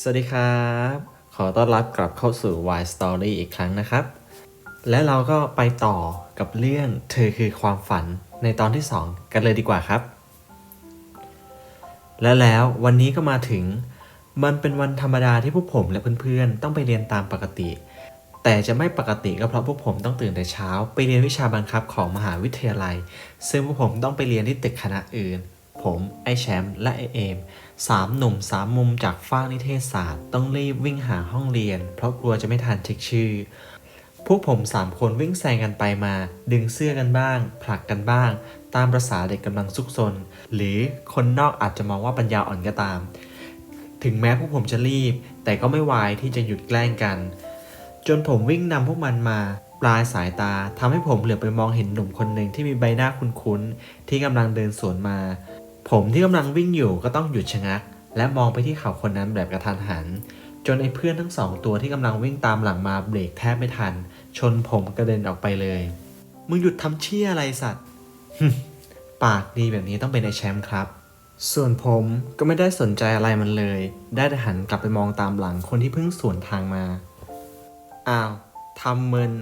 สวัสดีครับ ขอต้อนรับกลับเข้าสู่ Why Story อีกครั้งนะครับ และเราก็ไปต่อกับเรื่องเธอคือความฝันในตอนที่ 2 กันเลยดีกว่าครับ และแล้ววันนี้ก็มาถึง มันเป็นวันธรรมดาที่พวกผมและเพื่อนๆ ต้องไปเรียนตามปกติ แต่จะไม่ปกติก็เพราะพวกผมต้องตื่นแต่เช้า ไปเรียนวิชาบังคับของมหาวิทยาลัย ซึ่งพวกผมต้องไปเรียนที่ตึกคณะอื่น ผมไอแชมป์และไอเอม สามหนุ่มสามมุมจากฝ้ากนิเทศศาสตร์ ต้องรีบวิ่งหาห้องเรียน เพราะกลัวจะไม่ทันเช็คชื่อ พวกผมสามคนวิ่งแซงกันไปมา ดึงเสื้อกันบ้าง ผลักกันบ้าง ตามประษาเด็กกำลังซุกซน หรือคนนอกอาจจะมองว่าปัญญาอ่อนก็ตาม ถึงแม้พวกผมจะรีบ แต่ก็ไม่วายที่จะหยุดแกล้งกัน จนผมวิ่งนำพวกมันมาปลายสายตาทำให้ผมเหลือไปมองเห็นหนุ่มคนหนึ่งที่มีใบหน้าคุ้นๆที่กำลังเดินสวนมา ผมที่กำลังวิ่งอยู่ก็ต้องหยุดชะงัก และมองไปที่เขาคนนั้นแบบกระทันหัน จนไอ้เพื่อนทั้งสองตัวที่กำลังวิ่งตามหลังมาเบรกแทบไม่ทัน ชนผมกระเด็นออกไปเลย มึงหยุดทำเชี่ยอะไรสัตว์ ปากดีแบบนี้ต้องเป็นไอแชมป์ครับ ส่วนผมก็ไม่ได้สนใจอะไรมันเลย ได้แต่หันกลับไปมองตามหลังคนที่เพิ่งสวนทางมา อ้าวทำมึน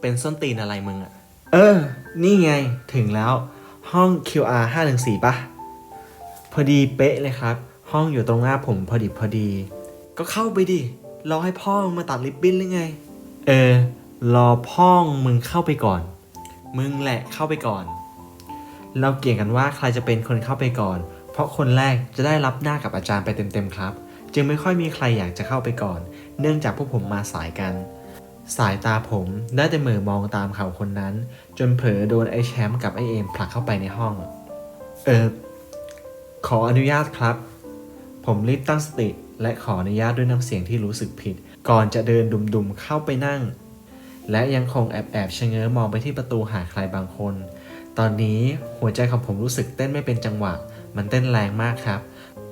เป็นส้นตีนอะไรมึงอะเออ นี่ไงถึงแล้ว ห้อง QR 514ปะ พอดีเป๊ะเลยครับ ห้องอยู่ตรงหน้าผมพอดีพอดี ก็เข้าไปดิ รอให้พ่อมึงมาตัดริบบิ้นหรือไง เออ รอพ่อมึงเข้าไปก่อน มึงแหละเข้าไปก่อน เราเกี่ยงกันว่าใครจะเป็นคนเข้าไปก่อน เพราะคนแรกจะได้รับหน้ากับอาจารย์ไปเต็มๆครับ จึงไม่ค่อยมีใครอยากจะเข้าไปก่อน เนื่องจากพวกผมมาสายกัน สายตาผมได้แต่เหมือมองตามเขาคนนั้น จนเผลอโดนไอ้แชมป์กับไอ้เอมผลักเข้าไปในห้อง เออ ขออนุญาตครับ ผมรีบตั้งสติและขออนุญาตด้วยน้ำเสียงที่รู้สึกผิด ก่อนจะเดินดุมๆเข้าไปนั่ง และยังคงแอบแอบๆชะเง้อมองไปที่ประตูหาใครบางคน ตอนนี้หัวใจของผมรู้สึกเต้นไม่เป็นจังหวะ มันเต้นแรงมากครับ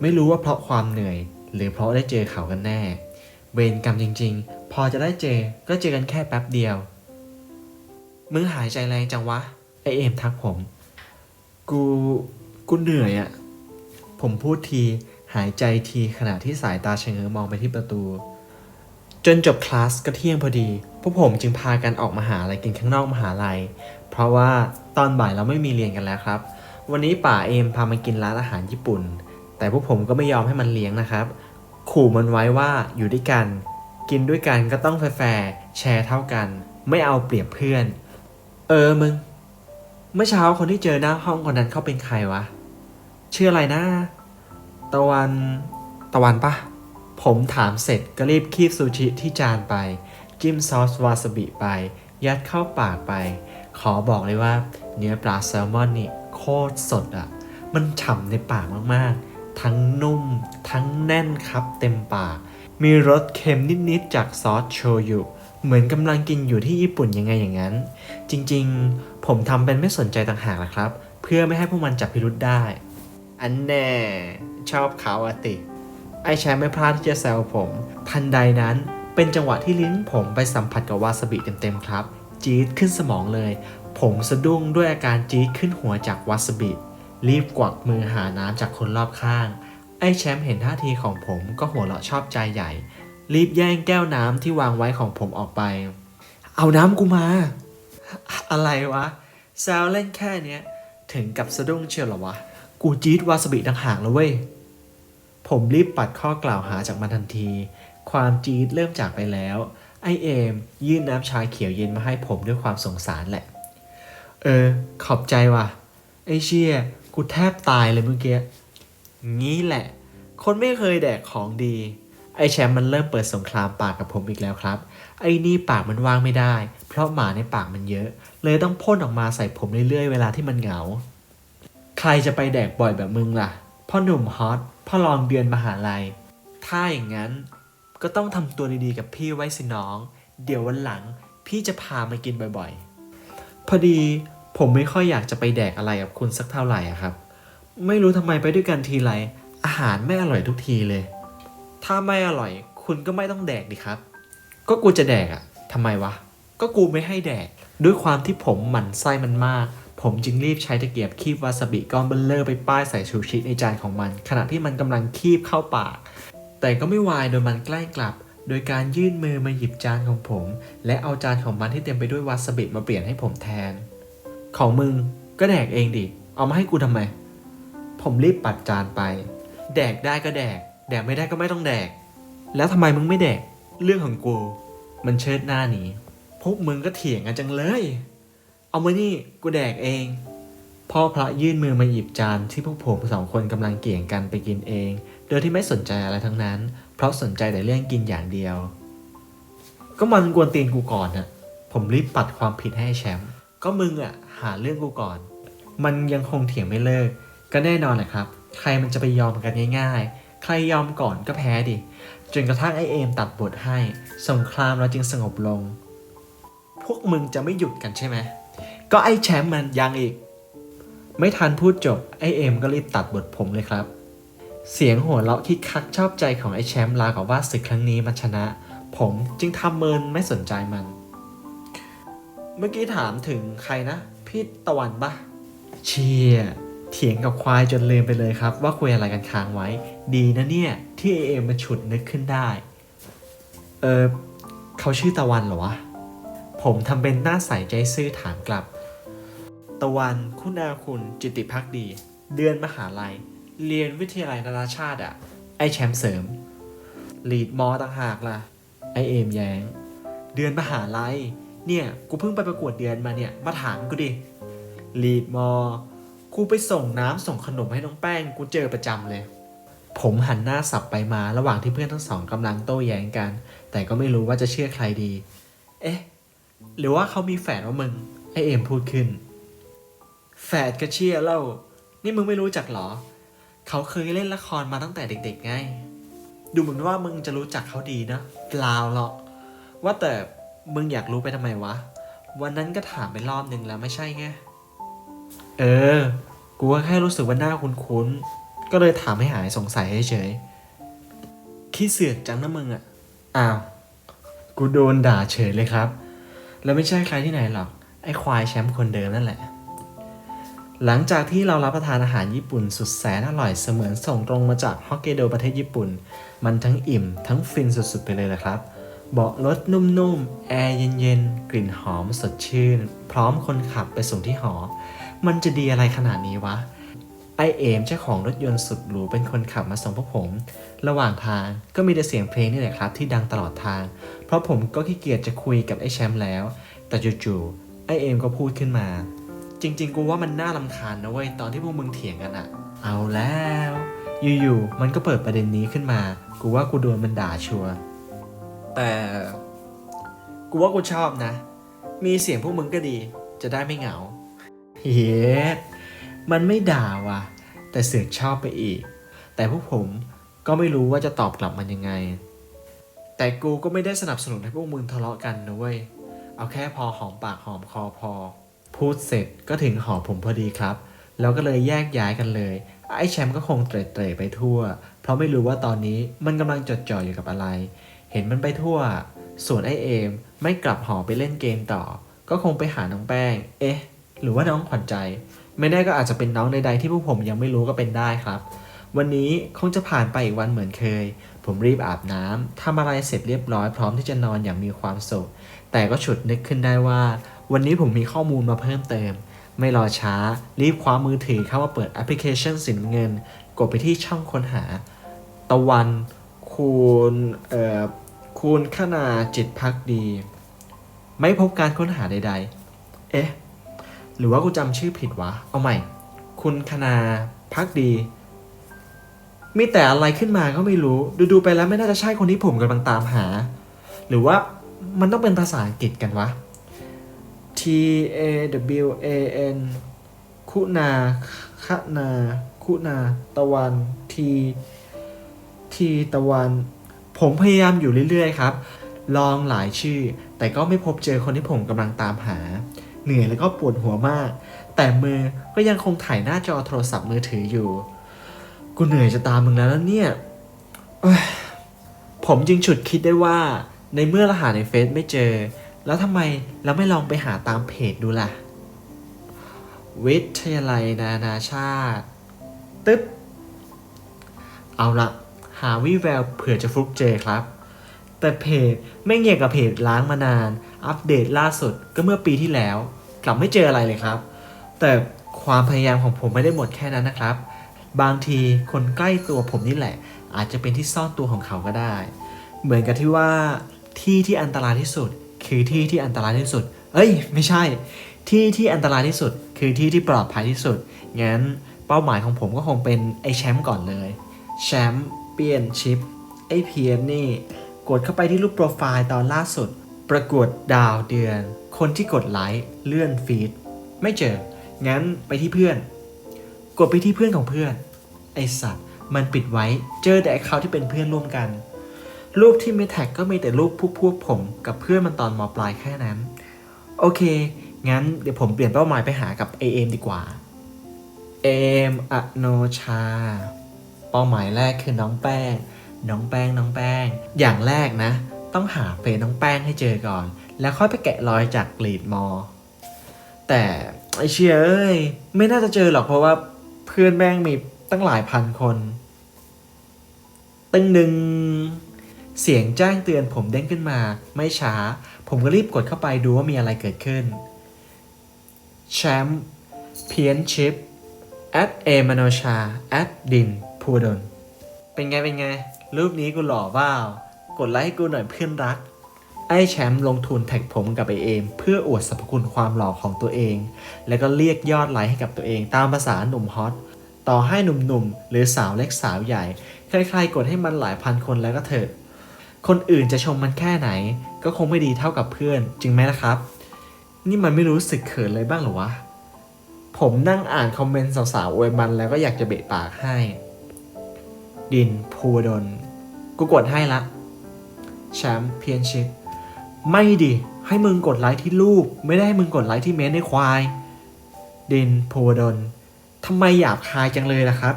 ไม่รู้ว่าเพราะความเหนื่อย หรือเพราะได้เจอเขากันแน่ เวรกรรมจริง ๆ พอจะได้เจอก็เจอกันแค่แป๊บเดียว มึงหายใจแรงจังวะไอเอมทักผม กูกูเหนื่อยอะ ผมพูดทีหายใจทีขณะที่สายตาชะเง้อมองไปที่ประตู จนจบคลาสก็เที่ยงพอดี พวกผมจึงพากันออกมาหาอะไรกินข้างนอกมหาลัย เพราะว่าตอนบ่ายเราไม่มีเรียนกันแล้วครับ วันนี้ป่าเอมพามากินร้านอาหารญี่ปุ่น แต่พวกผมก็ไม่ยอมให้มันเลี้ยงนะครับ ขู่มันไว้ว่าอยู่ด้วยกัน กินด้วยกันก็ต้องแฟร์แชร์เท่ากัน ไม่เอาเปรียบเพื่อน เออมึง เมื่อเช้าคนที่เจอหน้าห้องคนนั้นเขาเป็นใครวะ ชื่ออะไรนะ ตะวันตะวันปะผมถามเสร็จก็รีบคีบซูชิที่จานไป จิ้มซอสวาซาบิไป ยัดเข้าปากไป ขอบอกเลยว่า เนื้อปลาแซลมอนนี่โคตรสดอะ่ะ มันฉ่ำในปากมากๆ ทั้งนุ่ม ทั้งแน่นครับเต็มปาก มีรสเค็มนิดๆ จากซอสโชยุ เหมือนกำลังกินอยู่ที่ญี่ปุ่นยังไงอย่างนั้น จริงๆ ผมทำเป็นไม่สนใจต่างหากนะครับ เพื่อไม่ให้พวกมันจับพิรุษได้ อันแน่ ชอบเขาอะติ ไอแชมป์ไม่พลาดที่จะแซวผม ทันใดนั้นเป็นจังหวะที่ลิ้นผมไปสัมผัสกับวาซาบิเต็มๆครับ จี๊ดขึ้นสมองเลย ผมสะดุ้งด้วยอาการจี๊ดขึ้นหัวจากวาซาบิ รีบกวักมือหาน้ำจากคนรอบข้าง ไอแชมป์เห็นท่าทีของผมก็หัวเราะชอบใจใหญ่ รีบแย่งแก้วน้ำที่วางไว้ของผมออกไป เอาน้ำกูมา อะไรวะแซวเล่นแค่เนี้ยถึงกับสะดุ้งเชียวหรอวะ กูจี๊ดวาซาบิต่างหากแล้วเว้ย ผมรีบปัดข้อกล่าวหาจากมันทันที ความจี๊ดเริ่มจากไปแล้ว ไอเอม ยื่นน้ำชาเขียวเย็นมาให้ผมด้วยความสงสารแหละ เออ ขอบใจว่ะ ไอเชี่ย กูแทบตายเลยเมื่อกี้ งี้แหละ คนไม่เคยแดกของดี ไอแชมป์มันเริ่มเปิดสงครามปากกับผมอีกแล้วครับ ไอนี่ปากมันว่างไม่ได้ เพราะหมาในปากมันเยอะ เลยต้องพ่นออกมาใส่ผมเรื่อยๆ เวลาที่มันเหงา ใครจะไปแดกบ่อยแบบมึงล่ะ พ่อหนุ่มฮอตพ่อรองเดือนมหาลัย ถ้าอย่างนั้น ก็ต้องทำตัวดีๆกับพี่ไว้สิน้อง เดี๋ยววันหลังพี่จะพามากินบ่อยๆ พอดีผมไม่ค่อยอยากจะไปแดกอะไรกับคุณสักเท่าไหร่ครับ ไม่รู้ทำไมไปด้วยกันทีไรอาหารไม่อร่อยทุกทีเลย ถ้าไม่อร่อย คุณก็ไม่ต้องแดกดิครับ ก็กูจะแดกอะทำไมวะ ก็กูไม่ให้แดก ด้วยความที่ผมหมั่นไส้มันมาก ผมจึงรีบใช้ตะเกียบคีบวาซาบิก้อนเบลเลอร์ไปป้ายใส่ชูชิในจานของมัน ขณะที่มันกำลังคีบเข้าปาก แต่ก็ไม่วายโดยมันใกล้กลับ โดยการยื่นมือมาหยิบจานของผม และเอาจานของมันที่เต็มไปด้วยวาซาบิมาเปลี่ยนให้ผมแทน ของมึงก็แดกเองดิ เอามาให้กูทำไม ผมรีบปัดจานไป แดกได้ก็แดก แดกไม่ได้ก็ไม่ต้องแดก แล้วทำไมมึงไม่แดก เรื่องของกู มันเชิดหน้าหนีพวกมึงก็เถียงกันจังเลย เอามานี่กูแดกเอง พ่อพระยื่นมือมาหยิบจานที่พวกผมสองคนกำลังเกี่ยงกันไปกินเอง โดยที่ไม่สนใจอะไรทั้งนั้น เพราะสนใจแต่เรื่องกินอย่างเดียว ก็มันกวนตีนกูก่อนน่ะ ผมรีบปัดความผิดให้แชมป์ ก็มึงอะหาเรื่องกูก่อน มันยังคงเถียงไม่เลิก ก็แน่นอนแหละครับ ใครมันจะไปยอมกันง่าย ๆ ใครยอมก่อนก็แพ้ดิ จนกระทั่งไอเอมตัดบทให้ สงครามเราจึงสงบลง พวกมึงจะไม่หยุดกันใช่ไหม ก็ไอแชมป์มันยังอีก ไม่ทันพูดจบ ไอเอมก็รีบตัดบทผมเลยครับ เสียงหัวเราะคิกคักชอบใจของไอแชมป์ลากับว่าศึกครั้งนี้มันชนะ ผมจึงทำเมินไม่สนใจมัน เมื่อกี้ถามถึงใครนะ พี่ตะวันปะเชียเถียงกับควายจนลืมไปเลยครับ ว่าคุยอะไรกันค้างไว้ ดีนะเนี่ย ที่เอเอมันฉุดนึกขึ้นได้ เออเขาชื่อตะวันเหรอวะ ผมทำเป็นหน้าใสใจซื่อถามกลับ ตะวันคุณอาคุณจิติพักดี เดือนมหาลัย เรียนวิทยาลัยนานาชาติอะไอแชมป์เสริมลีดมอต่างหากล่ะ ไอเอมแยงเดือนมหาลัย เนี่ย กูเพิ่งไปประกวดเดือนมาเนี่ย มาถามกูดิลีดมอกูไปส่งน้ำส่งขนมให้น้องแป้ง กูเจอประจำเลย ผมหันหน้าสับไปมาระหว่างที่เพื่อนทั้งสองกำลังโต้แย้งกัน แต่ก็ไม่รู้ว่าจะเชื่อใครดี เอ๊ะ หรือว่าเขามีแฝดว่ามึง ไอเอมพูดขึ้น แฝดก็เชื่อเล่า นี่มึงไม่รู้จักเหรอ เขาเคยเล่นละครมาตั้งแต่เด็กๆไง ดูเหมือนว่ามึงจะรู้จักเขาดีนะเปล่าหรอก ว่าแต่มึงอยากรู้ไปทำไมวะ วันนั้นก็ถามไปรอบนึงแล้วไม่ใช่ไง เออ กูก็แค่รู้สึกว่าหน้าคุ้นๆ ก็เลยถามให้หายสงสัยเฉยๆขี้เสือกจังนะมึงอะอ้าว กูโดนด่าเฉยเลยครับ แล้วไม่ใช่ใครที่ไหนหรอก ไอ้ควายแชมป์คนเดิมนั่นแหละ หลังจากที่เรารับประทานอาหารญี่ปุ่นสุดแสนอร่อยเสมือนส่งตรงมาจากฮอกไกโดประเทศญี่ปุ่น มันทั้งอิ่มทั้งฟินสุดๆไปเลยละครับ เบาะรถนุ่มๆ แอร์เย็นๆ กลิ่นหอมสดชื่น พร้อมคนขับไปส่งที่หอ มันจะดีอะไรขนาดนี้วะ ไอเอมเจ้าของรถยนต์สุดหรูเป็นคนขับมาส่งพวกผม ระหว่างทางก็มีแต่เสียงเพลงนี่แหละครับที่ดังตลอดทาง เพราะผมก็ขี้เกียจจะคุยกับไอแชมป์แล้ว แต่จู่ๆไอเอมก็พูดขึ้นมา จริง ๆ กูว่ามันน่าลำคาญนะเว้ยตอนที่พวกมึงเถียงกันอะเอาแล้ว อยู่ๆมันก็เปิดประเด็นนี้ขึ้นมา กูว่ากูโดนมันด่าชัวร์แต่กูว่ากูชอบนะ มีเสียงพวกมึงก็ดี จะได้ไม่เหงาเฮ้มันไม่ด่าว่ะ แต่เสือกชอบไปอีก แต่พวกผมก็ไม่รู้ว่าจะตอบกลับมันยังไง แต่กูก็ไม่ได้สนับสนุนให้พวกมึงทะเลาะกันนะเว้ย เอาแค่พอหอมปากหอมคอพอ พูดเสร็จก็ถึงหอผมพอดีครับ แล้วก็เลยแยกย้ายกันเลย ไอ้แชมป์ก็คงเตร่เตร่ไปทั่ว เพราะไม่รู้ว่าตอนนี้มันกำลังจดจ่ออยู่กับอะไร เห็นมันไปทั่ว ส่วนไอ้เอมไม่กลับหอไปเล่นเกมต่อ ก็คงไปหาน้องแป้ง เอ๊ะ หรือว่าน้องขวัญใจ ไม่แน่ก็อาจจะเป็นน้องใดๆที่พวกผมยังไม่รู้ก็เป็นได้ครับ วันนี้คงจะผ่านไปอีกวันเหมือนเคย ผมรีบอาบน้ำทำอะไรเสร็จเรียบร้อยพร้อมที่จะนอนอย่างมีความสุข แต่ก็ฉุดนึกขึ้นได้ว่า วันนี้ผมมีข้อมูลมาเพิ่มเติม ไม่รอช้า รีบคว้ามือถือเข้ามาเปิดแอปพลิเคชันสินเงิน กดไปที่ช่องค้นหา ตะวันคูณเอ่อคูณขนาจิตพักดี ไม่พบการค้นหาใด ๆ เอ๊ะ หรือว่ากูจำชื่อผิดวะ เอาใหม่ คุณคณาพักดี มีแต่อะไรขึ้นมาก็ไม่รู้ ดูๆไปแล้วไม่น่าจะใช่คนที่ผมกำลังตามหา หรือว่ามันต้องเป็นภาษาอังกฤษกันวะ A W A N คุณาคนา คุณา ตะวัน T T ตะวัน ผมพยายามอยู่เรื่อย ๆ ครับ ลองหลายชื่อ แต่ก็ไม่พบเจอคนที่ผมกำลังตามหา เหนื่อยแล้วก็ปวดหัวมาก แต่มือก็ยังคงถ่ายหน้าจอโทรศัพท์มือถืออยู่ กูเหนื่อยจะตามมึงแล้วนะเนี่ยยผมจึงฉุดคิดได้ว่า ในเมื่อรหาในเฟซไม่เจอ แล้วทำไมเราไม่ลองไปหาตามเพจดูล่ะ วิทยาลัยนานาชาติ ตึ๊บ เอาละหาวิแววเผื่อจะฟุกเจครับ แต่เพจไม่เงียบกับเพจล้างมานาน อัปเดตล่าสุดก็เมื่อปีที่แล้ว กลับไม่เจออะไรเลยครับ แต่ความพยายามของผมไม่ได้หมดแค่นั้นนะครับ บางทีคนใกล้ตัวผมนี่แหละ อาจจะเป็นที่ซ่อนตัวของเขาก็ได้ เหมือนกับที่ว่าที่ที่อันตรายที่สุด คือที่ที่อันตรายที่สุด เอ้ย ไม่ใช่ ที่ที่อันตรายที่สุด คือที่ที่ปลอดภัยที่สุด งั้นเป้าหมายของผมก็คงเป็นไอแชมป์ก่อนเลย แชมป์เปียนชิปไอเพียนนี่ กดเข้าไปที่รูปโปรไฟล์ตอนล่าสุด ประกวดดาวเดือน คนที่กดไลค์ เลื่อนฟีด ไม่เจอ งั้นไปที่เพื่อน กดไปที่เพื่อนของเพื่อน ไอสัตว์ มันปิดไว้ เจอแต่ไอเขาที่เป็นเพื่อนร่วมกัน รูปที่ม่แท็กก็มีแต่รูปพวกพวกผมกับเพื่อนมันตอนมปลายแค่นั้น โอเค งั้นเดี๋ยวผมเปลี่ยนเป้าหมายไปหากับ AM ดีกว่าเอมอโนชา เป้าหมายแรกคือน้องแป้ง น้องแป้งน้องแป้ง อย่างแรกนะ ต้องหาเฟซน้องแป้งให้เจอก่อน แล้วค่อยไปแกะรอยจากกรีดมอ แต่ไอเชียเอ้ยไม่น่าจะเจอหรอกเพราะว่าเพื่อนแม่งมีตั้งหลายพันคน ตึงหนึ่ง เสียงแจ้งเตือนผมเด้งขึ้นมา ไม่ช้า ผมก็รีบกดเข้าไปดูว่ามีอะไรเกิดขึ้นแชมป์เพียนชิป at a m a n o c h a at din พูดนเป็นไง เป็นไง รูปนี้กูหล่อเปล่ากดไลค์ให้กูหน่อยเพื่อนรัก ไอ้แชมป์ลงทุนแท็กผมกับไอเอม เพื่ออวดสรรพคุณความหล่อของตัวเอง แล้วก็เรียกยอดไลค์ให้กับตัวเอง ตามภาษาหนุ่มฮอต ต่อให้หนุ่มๆ หรือสาวเล็กสาวใหญ่ ใครๆ กดให้มันหลายพันคนแล้วก็เถอะ คนอื่นจะชมมันแค่ไหน ก็คงไม่ดีเท่ากับเพื่อน จริงไหมล่ะครับ นี่มันไม่รู้สึกเขินเลยบ้างหรอวะ ผมนั่งอ่านคอมเมนต์สาวๆอวยมันแล้วก็อยากจะเบะปากให้ ดินภูวดลกูกดให้ละแชมป์เพียนชิปไม่ดิ ให้มึงกดไลค์ที่รูป ไม่ได้ให้มึงกดไลค์ที่เมนในควาย ดินภูวดลทำไมหยาบคายจังเลยล่ะครับ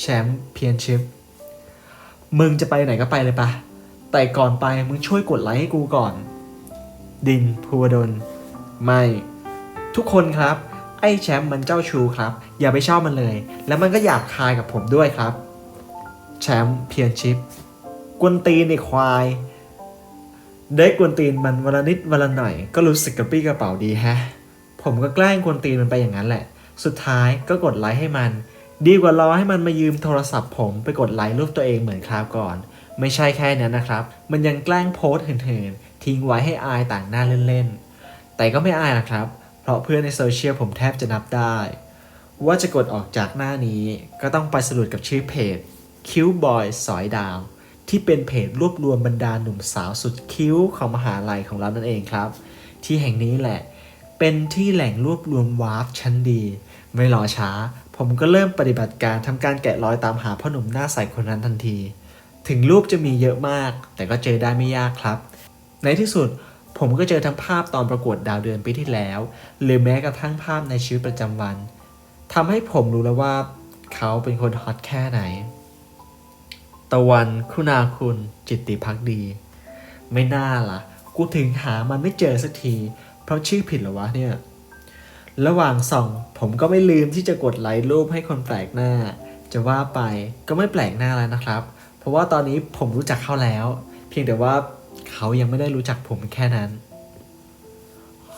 แชมป์เพียนชิปมึงจะไปไหนก็ไปเลยปะ แต่ก่อนไปมึงช่วยกดไลค์ให้กูก่อน ดินภูวดล ไม่ ทุกคนครับ ไอ้แชมป์มันเจ้าชูครับ อย่าไปชอบมันเลย แล้วมันก็หยาบคายกับผมด้วยครับ แชมป์เพียนชิปกวนตีนในควาย ได้กวนตีนมันวันละนิดวันละหน่อย ก็รู้สึกกระปี้กระเป๋าดีแฮะ ผมก็แกล้งกวนตีนมันไปอย่างนั้นแหละ สุดท้ายก็กดไลค์ให้มัน ดีกว่ารอให้มันมายืมโทรศัพท์ผมไปกดไลค์รูปตัวเองเหมือนคราวก่อน ไม่ใช่แค่นั้นนะครับ มันยังแกล้งโพสต์เหินๆทิ้งไว้ให้อายต่างหน้าเล่นๆ แต่ก็ไม่อายนะครับ เพราะเพื่อนในโซเชียลผมแทบจะนับได้ ว่าจะกดออกจากหน้านี้ก็ต้องไปสรุปกับชื่อเพจคิวบอยสอยดาว ที่เป็นเพจรวบรวมบรรดาหนุ่มสาวสุดคิ้วของมหาลัยของเรานั่นเองครับ ที่แห่งนี้แหละ เป็นที่แหล่งรวบรวมวาร์ปชั้นดี ไม่รอช้า ผมก็เริ่มปฏิบัติการทำการแกะรอยตามหาพ่อหนุ่มหน้าใสคนนั้นทันที ถึงรูปจะมีเยอะมาก แต่ก็เจอได้ไม่ยากครับ ในที่สุดผมก็เจอทั้งภาพตอนประกวดดาวเดือนปีที่แล้ว หรือแม้กระทั่งภาพในชีวิตประจำวันทำให้ผมรู้แล้วว่าเขาเป็นคนฮอตแค่ไหน ตะวันคุณาคุณจิตติพักดี ไม่น่าล่ะ กูถึงหามันไม่เจอสักที เพราะชื่อผิดหรอวะเนี่ย ระหว่างส่อง ผมก็ไม่ลืมที่จะกดไลค์รูปให้คนแปลกหน้า จะว่าไปก็ไม่แปลกหน้าแล้วนะครับ ราะว่าตอนนี้ผมรู้จักเขาแล้ว เพียงแต่ว่าเขายังไม่ได้รู้จักผมแค่นั้น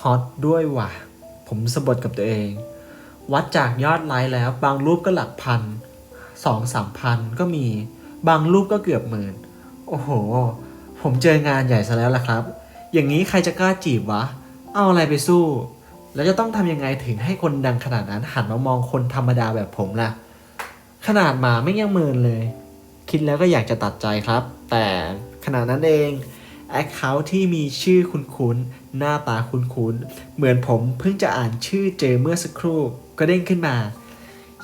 ฮอตด้วยว่ะ ผมสะบดกับตัวเอง วัดจากยอดไลค์แล้ว บางรูปก็หลักพันสองสามพันก็มี บางรูปก็เกือบหมื่น โอ้โห ผมเจองานใหญ่ซะแล้วล่ะครับ อย่างนี้ใครจะกล้าจีบวะ เอาอะไรไปสู้ แล้วจะต้องทำยังไงถึงให้คนดังขนาดนั้นหันมามองคนธรรมดาแบบผมล่ะ ขนาดหมาไม่ยังเมินเลย คิดแล้วก็อยากจะตัดใจครับ แต่ขนาดนั้นเองแอคเคาท์ที่มีชื่อคุ้นๆ หน้าตาคุ้นๆ เหมือนผมเพิ่งจะอ่านชื่อเจอเมื่อสักครู่ ก็เด้งขึ้นมา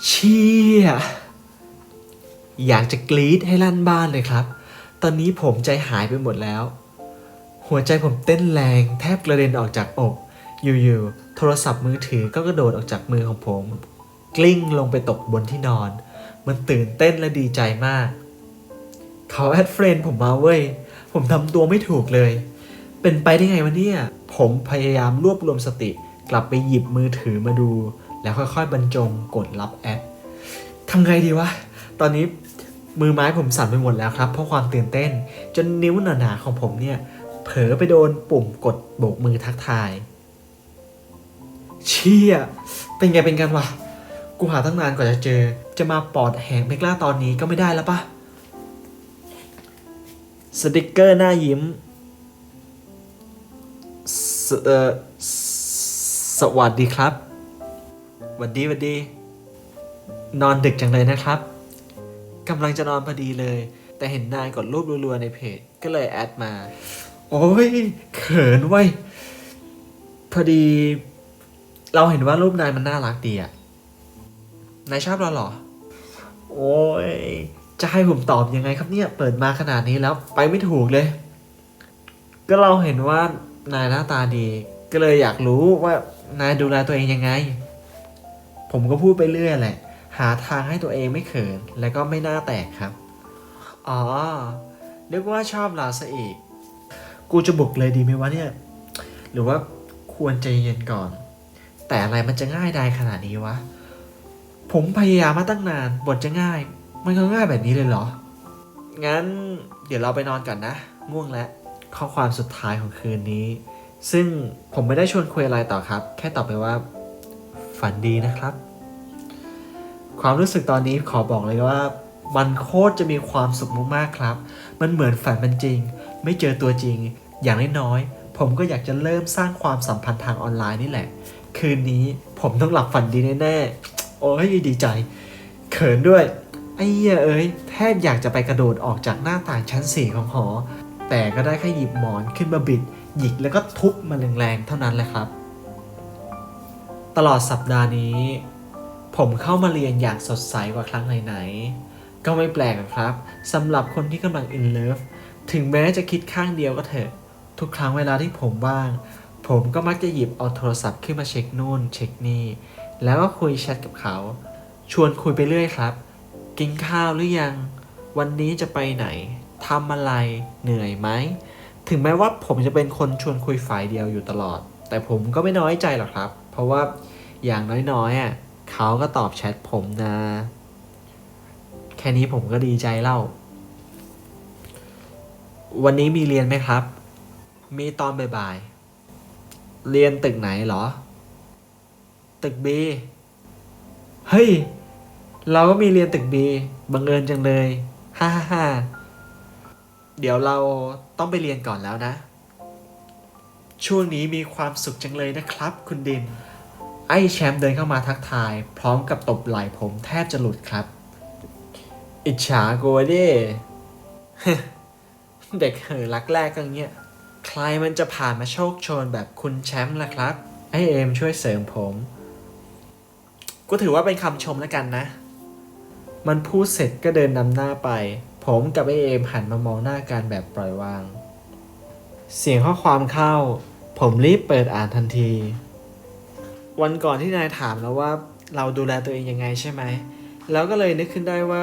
เชี่ย อยากจะกรี๊ดให้ลั่นบ้านเลยครับ ตอนนี้ผมใจหายไปหมดแล้ว หัวใจผมเต้นแรงแทบกระเด็นออกจากอก อยู่ๆ โทรศัพท์มือถือก็กระโดดออกจากมือของผม กลิ้งลงไปตกบนที่นอน มันตื่นเต้นและดีใจมาก เขาแอดเฟรนผมมาเว้ย ผมทำตัวไม่ถูกเลย เป็นไปได้ไงวะเนี่ย ผมพยายามรวบรวมสติ กลับไปหยิบมือถือมาดู แล้วค่อยๆบรรจงกดรับแอดทำไงดีวะ ตอนนี้มือไม้ผมสั่นไปหมดแล้วครับ เพราะความตื่นเต้น จนนิ้วหนาๆของผมเนี่ยเผลอไปโดนปุ่มกดโบกมือทักทาย เชี่ย เป็นไงเป็นกันวะ กูหาตั้งนานกว่าจะเจอ จะมาปอดแหงไปกล้าตอนนี้ก็ไม่ได้แล้วปะ สติกเกอร์หน้ายิ้มสเอ่อสสวัสดีครับหวัดดีหวัดดี นอนดึกจังเลยนะครับกำลังจะนอนพอดีเลย แต่เห็นนายกดรูปรัวๆในเพจก็เลยแอดมา โอ้ยเขินเว้ยพอดี เราเห็นว่ารูปนายมันน่ารักดีอะนายชอบเราเหรอ โอ้ย จะให้ผมตอบยังไงครับเนี่ย เปิดมาขนาดนี้แล้วไปไม่ถูกเลย ก็เราเห็นว่านายหน้าตาดี ก็เลยอยากรู้ว่านายดูแลตัวเองยังไง ผมก็พูดไปเรื่อยแหละ หาทางให้ตัวเองไม่เขิน และก็ไม่น่าแตกครับ อ๋อนึกว่าชอบเราซะอีก กูจะบุกเลยดีไหมวะเนี่ย หรือว่าควรใจเย็นก่อน แต่อะไรมันจะง่ายได้ขนาดนี้วะ ผมพยายามมาตั้งนาน บทจะง่าย มันก็ง่ายแบบนี้เลยเหรอ งั้นเดี๋ยวเราไปนอนก่อนนะ ง่วงแล้ว ข้อความสุดท้ายของคืนนี้ ซึ่งผมไม่ได้ชวนคุยอะไรต่อครับ แค่ตอบไปว่า ฝันดีนะครับ ความรู้สึกตอนนี้ขอบอกเลยว่า มันโคตรจะมีความสุขมากๆครับ มันเหมือนฝันเป็นจริง ไม่เจอตัวจริง อย่างน้อยๆผมก็อยากจะเริ่มสร้างความสัมพันธ์ทางออนไลน์นี่แหละ คืนนี้ผมต้องหลับฝันดีแน่ๆ โอ้ยดีใจ เขินด้วย ไอ้เหี้ยเอ้ยแทบอยากจะไปกระโดดออกจากหน้าต่างชั้นสี่ของหอ แต่ก็ได้แค่หยิบหมอนขึ้นมาบิด หยิกแล้วก็ทุบมันแรงๆเท่านั้นแหละครับ ตลอดสัปดาห์นี้ ผมเข้ามาเรียนอย่างสดใสกว่าครั้งไหนๆก็ไม่แปลกหรอกครับสำหรับคนที่กำลังอินเลิฟถึงแม้จะคิดข้างเดียวก็เถอะ ทุกครั้งเวลาที่ผมว่าง ผมก็มักจะหยิบเอาโทรศัพท์ขึ้นมาเช็คนู่น เช็คนี่ แล้วก็คุยแชทกับเขา ชวนคุยไปเรื่อยครับ กินข้าวหรือยัง วันนี้จะไปไหนทำอะไรเหนื่อยไหม ถึงแม้ว่าผมจะเป็นคนชวนคุยฝ่ายเดียวอยู่ตลอด แต่ผมก็ไม่น้อยใจหรอกครับ เพราะว่าอย่างน้อยๆอะเขาก็ตอบแชทผมนะ แค่นี้ผมก็ดีใจเล่า วันนี้มีเรียนไหมครับ มีตอนบ่ายๆ เรียนตึกไหนเหรอ ตึกบีเฮ้ย เราก็มีเรียนตึกบีบังเอิญจังเลยฮ่าฮ่าฮ่าเดี๋ยวเราต้องไปเรียนก่อนแล้วนะ ช่วงนี้มีความสุขจังเลยนะครับ คุณดิน ไอ้แชมป์เดินเข้ามาทักทาย พร้อมกับตบไหล่ผมแทบจะหลุดครับ อิจฉากูวะดิเด็กเหอรักแรกก็อย่างเงี้ย ใครมันจะผ่านมาโชคโชนแบบคุณแชมป์ล่ะครับไอเอมช่วยเสริมผม ก็ถือว่าเป็นคำชมแล้วกันนะ มันพูดเสร็จก็เดินนำหน้าไป ผมกับไอเอมหันมามองหน้ากันแบบปล่อยวาง เสียงข้อความเข้า ผมรีบเปิดอ่านทันที วันก่อนที่นายถามแล้วว่าเราดูแลตัวเองยังไงใช่ไหม แล้วก็เลยนึกขึ้นได้ว่า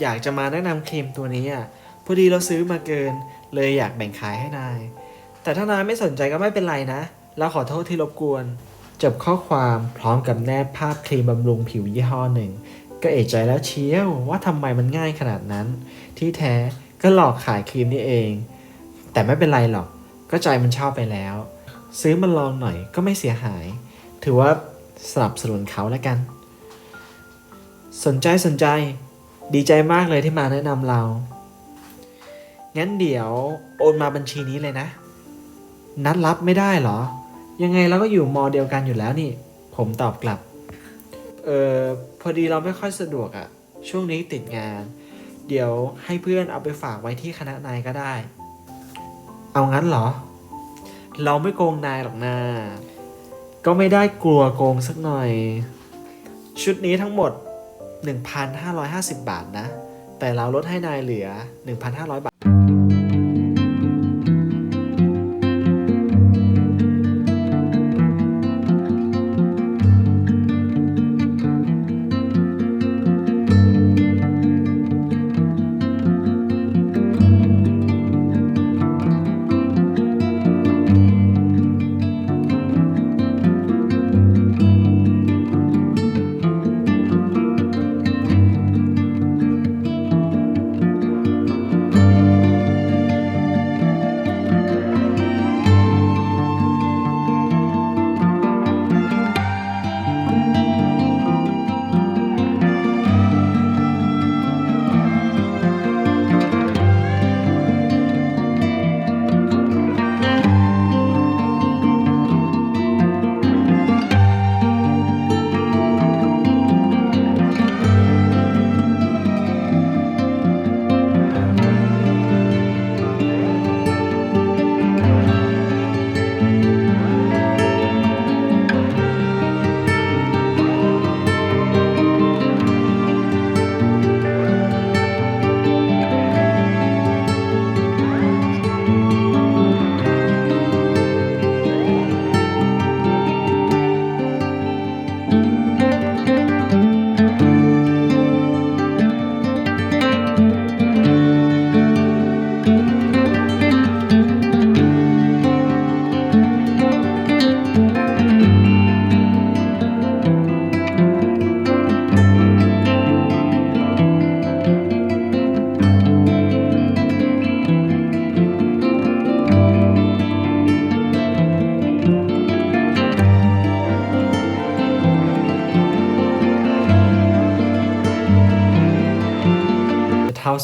อยากจะมาแนะนำครีมตัวนี้อะ พอดีเราซื้อมาเกิน เลยอยากแบ่งขายให้นาย แต่ถ้านายไม่สนใจก็ไม่เป็นไรนะ เราขอโทษที่รบกวน จบข้อความพร้อมกับแนบภาพครีมบำรุงผิวยี่ห้อหนึ่ง ก็เอะใจแล้วเชียวว่าทำไมมันง่ายขนาดนั้น ที่แท้ก็หลอกขายครีมนี่เอง แต่ไม่เป็นไรหรอก ก็ใจมันชอบไปแล้ว ซื้อมาลองหน่อยก็ไม่เสียหาย ถือว่าสนับสนุนเขาแล้วกัน สนใจสนใจ ดีใจมากเลยที่มาแนะนำเรา งั้นเดี๋ยวโอนมาบัญชีนี้เลยนะ นัดรับไม่ได้เหรอ ยังไงเราก็อยู่มอเดียวกันอยู่แล้วนี่ ผมตอบกลับ ออพอดีเราไม่ค่อยสะดวกอะช่วงนี้ติดงาน เดี๋ยวให้เพื่อนเอาไปฝากไว้ที่คณะนายก็ได้ เอางั้นเหรอ เราไม่โกงนายหรอกนาก็ไม่ได้กลัวโกงสักหน่อย ชุดนี้ทั้งหมด 1,550 บาทนะ แต่เราลดให้นายเหลือ 1,500 บาท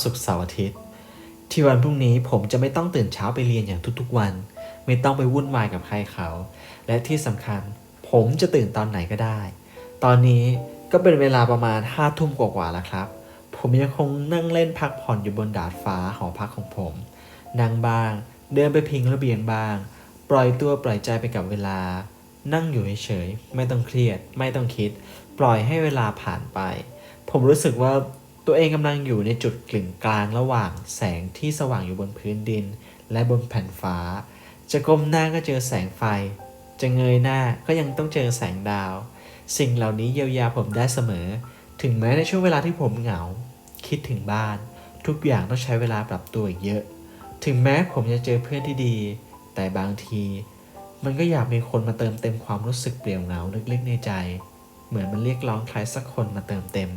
ศุกร์เสาร์อาทิตย์ ที่วันพรุ่งนี้ผมจะไม่ต้องตื่นเช้าไปเรียนอย่างทุกๆวัน ไม่ต้องไปวุ่นวายกับใครเขา และที่สำคัญ ผมจะตื่นตอนไหนก็ได้ ตอนนี้ก็เป็นเวลาประมาณห้าทุ่มกว่าๆแล้วครับ ผมยังคงนั่งเล่นพักผ่อนอยู่บนดาดฟ้าหอพักของผม นั่งบ้าง เดินไปพิงระเบียงบ้าง ปล่อยตัวปล่อยใจไปกับเวลา นั่งอยู่เฉยๆไม่ต้องเครียด ไม่ต้องคิด ปล่อยให้เวลาผ่านไป ผมรู้สึกว่า ตัวเองกำลังอยู่ในจุดกลึงกลางระหว่างแสงที่สว่างอยู่บนพื้นดิน และบนแผ่นฟ้า จะก้มหน้าก็เจอแสงไฟ จะเงยหน้าก็ยังต้องเจอแสงดาว สิ่งเหล่านี้เยียวยาผมได้เสมอ ถึงแม้ในช่วงเวลาที่ผมเหงา คิดถึงบ้าน ทุกอย่างต้องใช้เวลาปรับตัวอีกเยอะ ถึงแม้ผมจะเจอเพื่อนที่ดี แต่บางที มันก็อยากมีคนมาเติมเต็มความรู้สึกเปลี่ยวเหงาลึกๆในใจ เหมือนมันเรียกร้องใครสักคนมาเติมเต็ม